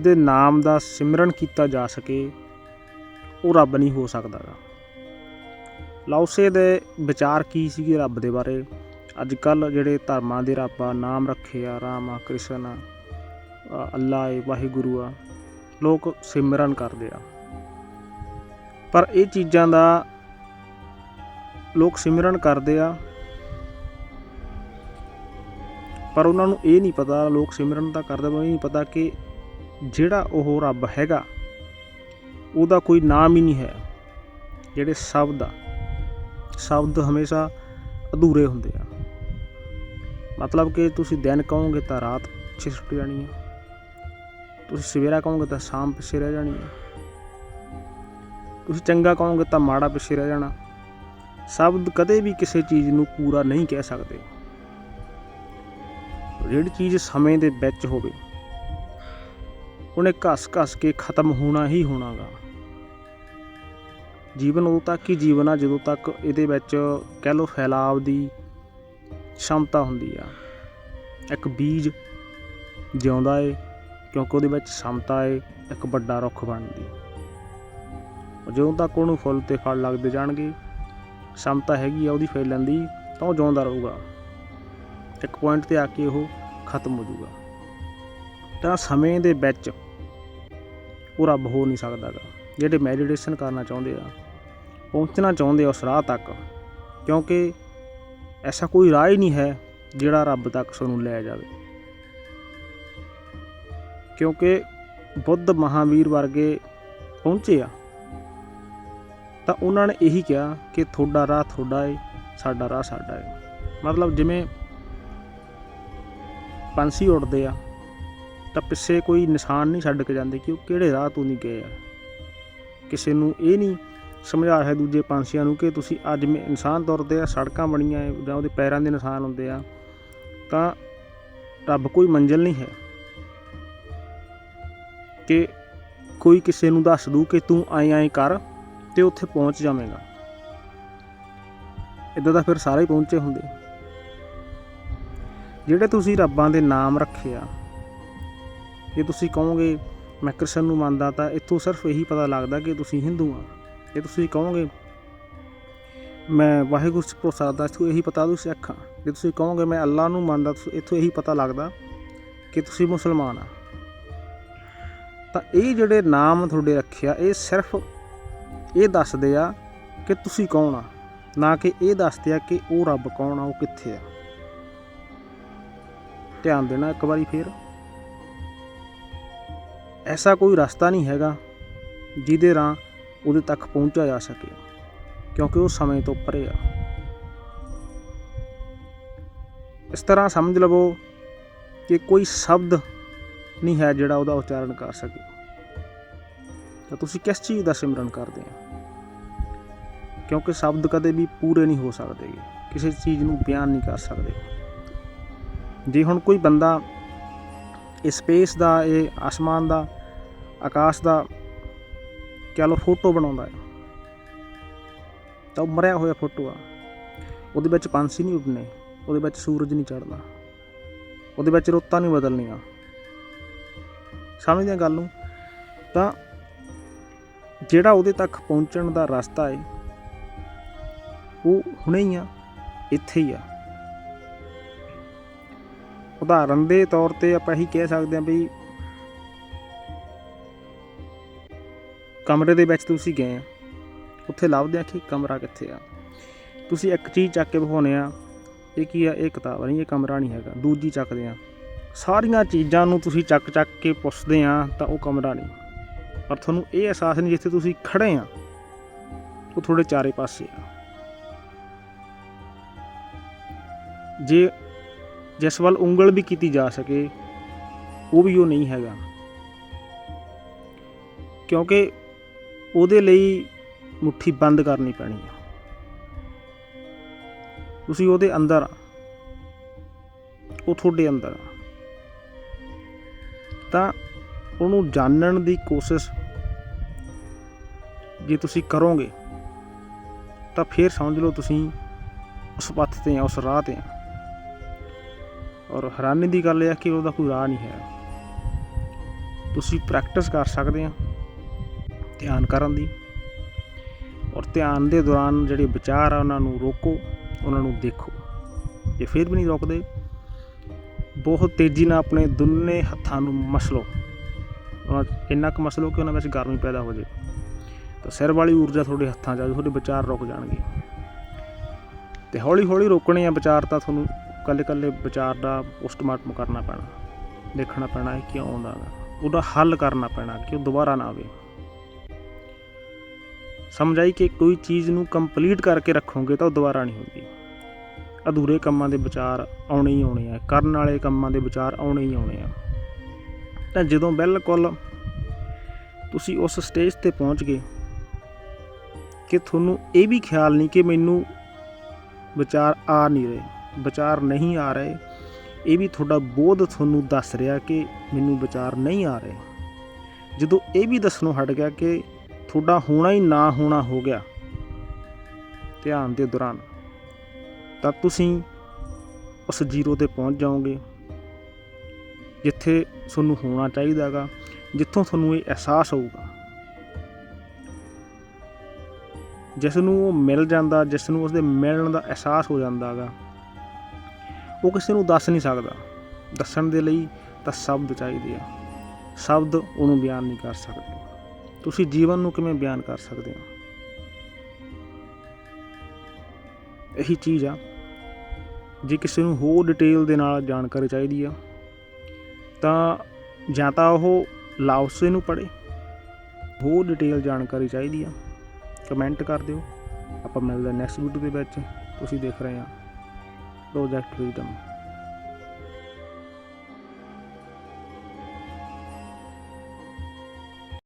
ਦੇ ਨਾਮ ਦਾ ਸਿਮਰਨ ਕੀਤਾ ਜਾ ਸਕੇ, ਉਹ ਰੱਬ ਨਹੀਂ ਹੋ ਸਕਦਾ ਗਾ ਲਾਓਸੇ ਦੇ ਵਿਚਾਰ ਕੀ ਸੀਗੇ ਰੱਬ ਦੇ ਬਾਰੇ? ਅੱਜ ਕੱਲ ਜਿਹੜੇ ਧਰਮਾਂ ਦੇ ਰੱਬ ਆ, ਨਾਮ ਰੱਖੇ ਆ, ਰਾਮ ਆ, ਕ੍ਰਿਸ਼ਨ ਆ ਅੱਲਾ ਏ, ਵਾਹਿਗੁਰੂ ਆ, ਲੋਕ ਸਿਮਰਨ ਕਰਦੇ ਆ। ਪਰ ਇਹ ਚੀਜ਼ਾਂ ਦਾ ਲੋਕ ਸਿਮਰਨ ਕਰਦੇ ਆ, ਪਰ ਉਹਨਾਂ ਨੂੰ ਇਹ ਨਹੀਂ ਪਤਾ, ਲੋਕ ਸਿਮਰਨ ਤਾਂ ਕਰਦੇ ਪਰ ਇਹ ਨਹੀਂ ਪਤਾ ਕਿ ਜਿਹੜਾ ਉਹ ਰੱਬ ਹੈਗਾ, ਉਹਦਾ ਕੋਈ ਨਾਮ ਹੀ ਨਹੀਂ ਹੈ, ਜਿਹੜੇ ਸ਼ਬਦ ਆ ਸ਼ਬਦ ਹਮੇਸ਼ਾ ਅਧੂਰੇ ਹੁੰਦੇ ਆ। ਮਤਲਬ ਕਿ ਤੁਸੀਂ ਦਿਨ ਕਹੋਗੇ ਤਾਂ ਰਾਤ ਪਿੱਛੇ ਛੁੱਟ ਜਾਣੀ ਹੈ ਤੁਸੀਂ ਸਵੇਰਾ ਕਹੋਗੇ ਤਾਂ ਸ਼ਾਮ ਪਿੱਛੇ ਰਹਿ ਜਾਣੀ ਹੈ ਤੁਸੀਂ ਚੰਗਾ ਕਹੋਗੇ ਤਾਂ ਮਾੜਾ ਪਿੱਛੇ ਰਹਿ ਜਾਣਾ। ਸ਼ਬਦ ਕਦੇ ਵੀ ਕਿਸੇ ਚੀਜ਼ ਨੂੰ ਪੂਰਾ ਨਹੀਂ ਕਹਿ ਸਕਦੇ। ਜਿਹੜੀ ਚੀਜ਼ ਸਮੇਂ ਦੇ ਵਿੱਚ ਹੋਵੇ ਉਹਨੇ ਘਸ-ਘਸ ਕੇ ਖਤਮ ਹੋਣਾ ਹੀ ਹੋਣਾਗਾ। ਜੀਵਨ ਉਦੋਂ ਤੱਕ ਹੀ ਜੀਵਨ ਆ, ਜਦੋਂ ਤੱਕ ਇਹਦੇ ਵਿੱਚ ਕਹਿ ਲਓ ਫੈਲਾਵ ਦੀ ਸ਼ਮਤਾ ਹੁੰਦੀ ਆ। ਇੱਕ ਬੀਜ ਜਿਉਂਦਾ ਏ, ਕਿਉਂਕਿ ਉਹਦੇ ਵਿੱਚ ਸਮਤਾ ਏ, ਇੱਕ ਵੱਡਾ ਰੁੱਖ ਬਣਦੀ। ਜਦੋਂ ਤੱਕ ਉਹਨੂੰ ਫੁੱਲ ਤੇ ਫਲ ਲੱਗਦੇ ਜਾਣਗੇ, ਸਮਤਾ ਹੈਗੀ ਆ ਉਹਦੀ ਫੈਲਣ ਦੀ, ਤਾਂ ਉਹ ਜਿਉਂਦਾ ਰਹੂਗਾ। ਇੱਕ ਪੁਆਇੰਟ ਤੇ ਆ ਕੇ ਉਹ ਖਤਮ ਹੋ ਜਾਊਗਾ। ਤਾਂ ਸਮੇਂ ਦੇ ਵਿੱਚ ਉਹ ਰੱਬ ਹੋ ਨਹੀਂ ਸਕਦਾਗਾ ਜਿਹੜੇ ਮੈਡੀਟੇਸ਼ਨ ਕਰਨਾ ਚਾਹੁੰਦੇ ਆ, ਪਹੁੰਚਣਾ ਚਾਹੁੰਦੇ ਆ ਉਸ ਰਾਹ ਤੱਕ, ਕਿਉਂਕਿ ਐਸਾ ਕੋਈ ਰਾਹ ਹੀ ਨਹੀਂ ਹੈ ਜਿਹੜਾ ਰੱਬ ਤੱਕ ਸਾਨੂੰ ਲੈ ਜਾਵੇ। ਕਿਉਂਕਿ ਬੁੱਧ ਮਹਾਵੀਰ ਵਰਗੇ ਪਹੁੰਚੇ ਆ, ਤਾਂ ਉਹਨਾਂ ਨੇ ਇਹੀ ਕਿਹਾ ਕਿ ਤੁਹਾਡਾ ਰਾਹ ਤੁਹਾਡਾ ਏ, ਸਾਡਾ ਰਾਹ ਸਾਡਾ ਏ। ਮਤਲਬ ਜਿਵੇਂ ਪੰਛੀ ਉੱਡਦੇ ਆ ਤਾਂ ਪਿੱਛੇ ਕੋਈ ਨਿਸ਼ਾਨ ਨਹੀਂ ਛੱਡ ਕੇ ਜਾਂਦੇ ਕਿ ਉਹ ਕਿਹੜੇ ਰਾਹ ਤੋਂ ਨਹੀਂ ਗਏ ਆ। ਕਿਸੇ ਨੂੰ ਇਹ ਨਹੀਂ ਸਮਝਾ ਹੈ ਦੂਜੇ ਪੰਛੀਆਂ ਨੂੰ ਕਿ ਤੁਸੀਂ ਅੱਜ ਮੈਂ ਇਨਸਾਨ ਤੁਰਦੇ ਆ, ਸੜਕਾਂ ਬਣੀਆਂ ਏ ਜਾਂ ਉਹਦੇ ਪੈਰਾਂ ਦੇ ਨਿਸ਼ਾਨ ਹੁੰਦੇ ਆ, ਤਾਂ ਰੱਬ ਕੋਈ ਮੰਜ਼ਿਲ ਨਹੀਂ ਹੈ ਕਿ ਕੋਈ ਕਿਸੇ ਨੂੰ ਦੱਸ ਦੂ ਕਿ ਤੂੰ ਆਏ ਆਏ ਕਰ ਤੇ ਉੱਥੇ ਪਹੁੰਚ ਜਾਵੇਂਗਾ। ਇਦਾਂ ਦਾ ਫਿਰ ਸਾਰੇ ਪਹੁੰਚੇ ਹੁੰਦੇ। ਜਿਹੜੇ ਤੁਸੀਂ ਰੱਬਾਂ ਦੇ ਨਾਮ ਰੱਖੇ ਆ ਜੇ ਤੁਸੀਂ ਕਹੋਗੇ ਮੈਂ ਕ੍ਰਿਸ਼ਨ ਨੂੰ ਮੰਨਦਾ ਤਾਂ ਇੱਥੋਂ ਸਿਰਫ ਇਹੀ ਪਤਾ ਲੱਗਦਾ ਕਿ ਤੁਸੀਂ ਹਿੰਦੂ ਆ। ਜੇ ਤੁਸੀਂ ਕਹੋਗੇ ਮੈਂ ਵਾਹਿਗੁਰੂ ਚ ਭਰੋਸਾ ਕਰਦਾ, ਇੱਥੋਂ ਇਹੀ ਪਤਾ ਤੁਸੀਂ ਸਿੱਖ ਆ। ਜੇ ਤੁਸੀਂ ਕਹੋਗੇ ਮੈਂ ਅੱਲਾ ਨੂੰ ਮੰਨਦਾ, ਤੁਸੀਂ- ਇੱਥੋਂ ਇਹੀ ਪਤਾ ਲੱਗਦਾ ਕਿ ਤੁਸੀਂ ਮੁਸਲਮਾਨ ਆ। ਤਾਂ ਇਹ ਜਿਹੜੇ ਨਾਮ ਤੁਹਾਡੇ ਰੱਖਿਆ, ਇਹ ਸਿਰਫ ਇਹ ਦੱਸਦੇ ਆ ਕਿ ਤੁਸੀਂ ਕੌਣ ਆ, ਨਾ ਕਿ ਇਹ ਦੱਸਦੇ ਆ ਕਿ ਉਹ ਰੱਬ ਕੌਣ ਆ, ਉਹ ਕਿੱਥੇ ਆ। ਧਿਆਨ ਦੇਣਾ ਇੱਕ ਵਾਰੀ ਫੇਰ। ਐਸਾ ਕੋਈ ਰਸਤਾ ਨਹੀਂ ਹੈਗਾ ਜਿਹਦੇ ਰਾਹ ਉਹਦੇ ਤੱਕ ਪਹੁੰਚਿਆ ਜਾ ਸਕੇ, ਕਿਉਂਕਿ ਉਹ ਸਮੇਂ ਤੋਂ ਪਰੇ ਆ। ਇਸ ਤਰ੍ਹਾਂ ਸਮਝ ਲਵੋ ਕਿ ਕੋਈ ਸ਼ਬਦ ਨਹੀਂ ਹੈ ਜਿਹੜਾ ਉਹਦਾ ਉਚਾਰਨ ਕਰ ਸਕੇ। ਤਾਂ ਤੁਸੀਂ ਕਿਸ ਚੀਜ਼ ਦਾ ਸਿਮਰਨ ਕਰਦੇ ਹੋ? ਕਿਉਂਕਿ ਸ਼ਬਦ ਕਦੇ ਵੀ ਪੂਰੇ ਨਹੀਂ ਹੋ ਸਕਦੇ, ਕਿਸੇ ਚੀਜ਼ ਨੂੰ ਬਿਆਨ ਨਹੀਂ ਕਰ ਸਕਦੇ। ਜੇ ਹੁਣ ਕੋਈ ਬੰਦਾ ਇਹ ਸਪੇਸ ਦਾ, ਇਹ ਆਸਮਾਨ ਦਾ ਆਕਾਸ਼ ਦਾ ਕਹਿ ਲਓ ਫੋਟੋ ਬਣਾਉਂਦਾ ਹੈ। ਤਾਂ ਉਹ ਮਰਿਆ ਹੋਇਆ ਫੋਟੋ ਆ। ਉਹਦੇ ਵਿੱਚ ਪੰਛੀ ਨਹੀਂ ਉੱਡਣੇ ਉਹਦੇ ਵਿੱਚ ਸੂਰਜ ਨਹੀਂ ਚੜ੍ਹਨਾ, ਉਹਦੇ ਵਿੱਚ ਰੁੱਤਾਂ ਨਹੀਂ ਬਦਲਣੀਆਂ। ਸਮਝਦੇ ਆ ਗੱਲ ਨੂੰ? ਤਾਂ ਜਿਹੜਾ ਉਹਦੇ ਤੱਕ ਪਹੁੰਚਣ ਦਾ ਰਸਤਾ ਹੈ ਉਹ ਹੁਣੇ ਹੀ ਆ, ਇੱਥੇ ਹੀ ਆ। ਉਦਾਹਰਨ ਦੇ ਤੌਰ ਤੇ ਆਪਾਂ ਇਹੀ ਕਹਿ ਸਕਦੇ ਹਾਂ ਵੀ ਕਮਰੇ ਦੇ ਵਿੱਚ ਤੁਸੀਂ ਗਏ ਆ। ਉੱਥੇ ਲੱਭਦੇ ਆ ਕਿ ਕਮਰਾ ਕਿੱਥੇ ਆ। ਤੁਸੀਂ ਇੱਕ ਚੀਜ਼ ਚੱਕ ਕੇ ਵਿਖਾਉਨੇ ਆ, ਇਹ ਕੀ ਆ? ਇਹ ਕਿਤਾਬ ਨਹੀਂ ਇਹ ਕਮਰਾ ਨਹੀਂ ਹੈਗਾ। ਦੂਜੀ ਚੱਕਦੇ ਆ। ਸਾਰੀਆਂ ਚੀਜ਼ਾਂ ਨੂੰ ਤੁਸੀਂ ਚੱਕ ਚੱਕ ਕੇ ਪੁੱਛਦੇ ਆ ਤਾਂ ਉਹ ਕਮਰਾ ਨਹੀਂ। ਪਰ ਤੁਹਾਨੂੰ ਇਹ ਅਹਿਸਾਸ ਨਹੀਂ ਜਿੱਥੇ ਤੁਸੀਂ ਖੜੇ ਆ, ਉਹ ਤੁਹਾਡੇ ਚਾਰੇ ਪਾਸੇ ਆ। ਜੇ ਜਿਸ ਵੱਲ ਉਂਗਲ ਵੀ ਕੀਤੀ ਜਾ ਸਕੇ, ਉਹ ਵੀ ਉਹ ਨਹੀਂ ਹੈਗਾ। ਕਿਉਂਕਿ ਉਹਦੇ ਲਈ ਮੁੱਠੀ ਬੰਦ ਕਰਨੀ ਪੈਣੀ ਹੈ ਤੁਸੀਂ ਉਹਦੇ ਅੰਦਰ ਉਹ ਤੁਹਾਡੇ ਅੰਦਰ ਤਾਂ ਉਹਨੂੰ ਜਾਣਨ ਦੀ ਕੋਸ਼ਿਸ਼ ਜੇ ਤੁਸੀਂ ਕਰੋਗੇ, ਤਾਂ ਫਿਰ ਸਮਝ ਲਓ ਤੁਸੀਂ ਉਸ ਪੱਥ ਤੇ ਆ, ਉਸ ਰਾਹ ਤੇ ਆ। ਔਰ ਹੈਰਾਨੀ ਦੀ ਗੱਲ ਇਹ ਹੈ ਕਿ ਉਹਦਾ ਕੋਈ ਰਾਹ ਨਹੀਂ ਹੈ। ਤੁਸੀਂ ਪ੍ਰੈਕਟਿਸ ਕਰ ਸਕਦੇ ਆ। ਧਿਆਨ ਕਰਨ ਦੀ ਔਰ ਧਿਆਨ ਦੇ ਦੌਰਾਨ ਜਿਹੜੇ ਵਿਚਾਰ ਆ ਉਹਨਾਂ ਨੂੰ ਰੋਕੋ, ਉਹਨਾਂ ਨੂੰ ਦੇਖੋ। ਜੇ ਫਿਰ ਵੀ ਨਹੀਂ ਰੋਕਦੇ, ਬਹੁਤ ਤੇਜ਼ੀ ਨਾਲ ਆਪਣੇ ਦੋਨੇ ਹੱਥਾਂ ਨੂੰ ਮਸਲੋ। ਉਹਨਾਂ ਇੰਨਾ ਕੁ ਮਸਲੋ ਕਿ ਉਹਨਾਂ ਵਿੱਚ ਗਰਮੀ ਪੈਦਾ ਹੋ ਜੇ ਤਾਂ ਸਿਰ ਵਾਲੀ ਊਰਜਾ ਤੁਹਾਡੇ ਹੱਥਾਂ 'ਚ ਆ ਤੁਹਾਡੇ ਵਿਚਾਰ ਰੁਕ ਜਾਣਗੇ। ਤੇ ਹੌਲੀ ਹੌਲੀ ਰੋਕਣੇ ਆ ਵਿਚਾਰ ਤਾਂ ਤੁਹਾਨੂੰ ਕੱਲੇ ਕੱਲੇ ਵਿਚਾਰ ਦਾ ਪੋਸਟਮਾਰਟਮ ਕਰਨਾ ਪੈਣਾ। ਦੇਖਣਾ ਪੈਣਾ ਇਹ ਕਿਉਂ ਆਉਂਦਾ ਗਾ। ਉਹਦਾ ਹੱਲ ਕਰਨਾ ਪੈਣਾ ਕਿ ਉਹ ਦੁਬਾਰਾ ਨਾ ਆਵੇ। ਸਮਝ ਆਈ ਕਿ ਕੋਈ ਚੀਜ਼ ਨੂੰ ਕੰਪਲੀਟ ਕਰਕੇ ਰੱਖੋਗੇ ਤਾਂ ਉਹ ਦੁਬਾਰਾ ਨਹੀਂ ਹੁੰਦੀ। ਅਧੂਰੇ ਕੰਮਾਂ ਦੇ ਵਿਚਾਰ ਆਉਣੇ ਹੀ ਆਉਣੇ ਆ, ਕਰਨ ਵਾਲੇ ਕੰਮਾਂ ਦੇ ਵਿਚਾਰ ਆਉਣੇ ਹੀ ਆਉਣੇ ਆ। ਤਾਂ ਜਦੋਂ ਬਿਲਕੁਲ ਤੁਸੀਂ ਉਸ ਸਟੇਜ ਤੇ ਪਹੁੰਚ ਗਏ ਕਿ ਤੁਹਾਨੂੰ ਇਹ ਵੀ ਖਿਆਲ ਨਹੀਂ ਕਿ ਮੈਨੂੰ ਵਿਚਾਰ ਆ ਨਹੀਂ ਰਹੇ, ਵਿਚਾਰ ਨਹੀਂ ਆ ਰਹੇ, ਇਹ ਵੀ ਤੁਹਾਡਾ ਬੋਧ ਤੁਹਾਨੂੰ ਦੱਸ ਰਿਹਾ ਕਿ ਮੈਨੂੰ ਵਿਚਾਰ ਨਹੀਂ ਆ ਰਹੇ। ਜਦੋਂ ਇਹ ਵੀ ਦੱਸਣੋਂ ਹਟ ਗਿਆ ਕਿ ਤੁਹਾਡਾ ਹੋਣਾ ਹੀ ਨਾ ਹੋਣਾ ਹੋ ਗਿਆ। ਧਿਆਨ ਦੇ ਦੌਰਾਨ ਤਾਂ ਤੁਸੀਂ ਉਸ ਜ਼ੀਰੋ ਤੇ ਪਹੁੰਚ ਜਾਓਗੇ, ਜਿੱਥੇ ਤੁਹਾਨੂੰ ਹੋਣਾ ਚਾਹੀਦਾਗਾ ਜਿੱਥੋਂ ਤੁਹਾਨੂੰ ਇਹ ਅਹਿਸਾਸ ਹੋਊਗਾ। ਜਿਸ ਨੂੰ ਉਹ ਮਿਲ ਜਾਂਦਾ, ਜਿਸ ਨੂੰ ਉਸਦੇ ਮਿਲਣ ਦਾ ਅਹਿਸਾਸ ਹੋ ਜਾਂਦਾਗਾ ਉਹ ਕਿਸੇ ਨੂੰ ਦੱਸ ਨਹੀਂ ਸਕਦਾ। ਦੱਸਣ ਦੇ ਲਈ ਤਾਂ ਸ਼ਬਦ ਚਾਹੀਦੇ ਆ। ਸ਼ਬਦ ਉਹਨੂੰ ਬਿਆਨ ਨਹੀਂ ਕਰ ਸਕਦੇ। ਤੁਸੀਂ ਜੀਵਨ ਨੂੰ ਕਿਵੇਂ ਬਿਆਨ ਕਰ ਸਕਦੇ ਹੋ? ਇਹੀ ਚੀਜ਼ ਆ। ਜੇ ਕਿਸੇ ਨੂੰ ਹੋਰ ਡਿਟੇਲ ਦੇ ਨਾਲ ਜਾਣਕਾਰੀ ਚਾਹੀਦੀ ਆ, ਤਾਂ ਜਾਂ ਤਾਂ ਉਹ ਲਾਓਸੇ ਨੂੰ ਪੜ੍ਹੇ। ਹੋਰ ਡਿਟੇਲ ਜਾਣਕਾਰੀ ਚਾਹੀਦੀ ਆ ਕਮੈਂਟ ਕਰ ਦਿਓ। ਆਪਾਂ ਮਿਲਦੇ ਨੈਕਸਟ ਵੀਡੀਓ ਦੇ ਵਿੱਚ। ਤੁਸੀਂ ਦੇਖ ਰਹੇ ਆ ਪ੍ਰੋਜੈਕਟ ਫਰੀडम